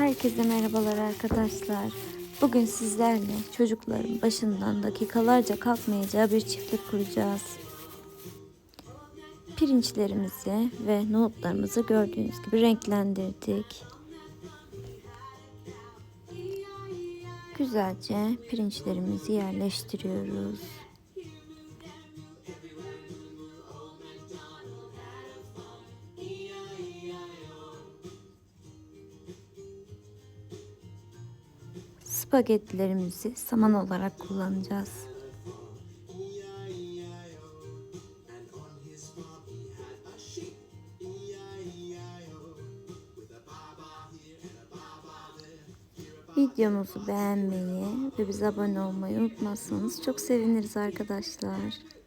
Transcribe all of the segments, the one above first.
Herkese merhabalar arkadaşlar. Bugün sizlerle çocukların başından dakikalarca kalkmayacağı bir çiftlik kuracağız. Pirinçlerimizi ve nohutlarımızı gördüğünüz gibi renklendirdik. Güzelce pirinçlerimizi yerleştiriyoruz. Spagettilerimizi saman olarak kullanacağız. Videomuzu beğenmeyi ve bize abone olmayı unutmazsanız çok seviniriz arkadaşlar.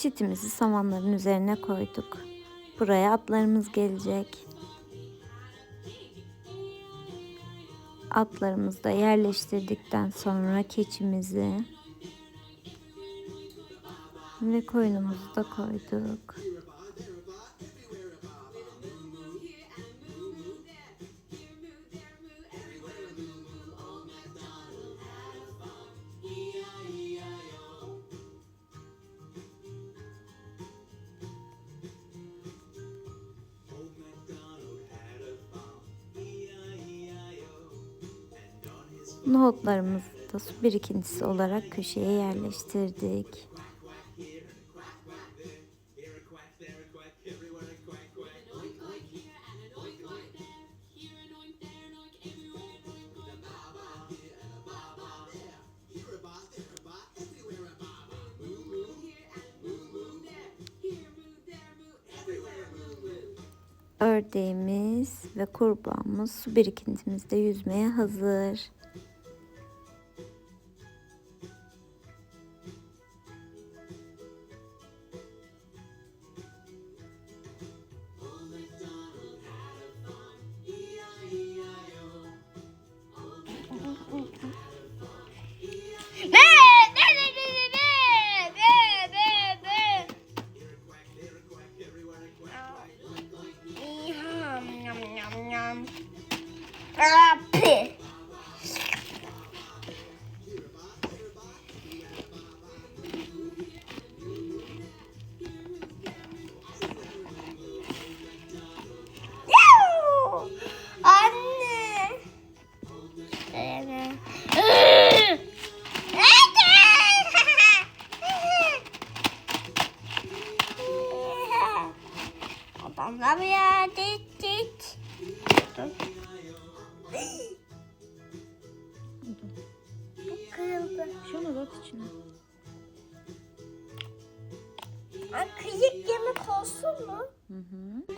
Çitimizi samanların üzerine koyduk. Buraya atlarımız gelecek. Atlarımızı da yerleştirdikten sonra keçimizi ve koyunumuzu da koyduk. Nohutlarımızı da su birikintisi olarak köşeye yerleştirdik. Ördeğimiz ve kurbağamız su birikintimizde yüzmeye hazır. 아프. Vamos lá, minha titi. Gittik. Kırıldı. Şunu at içine. Aa, kıyık yemek olsun mu? Hı hı.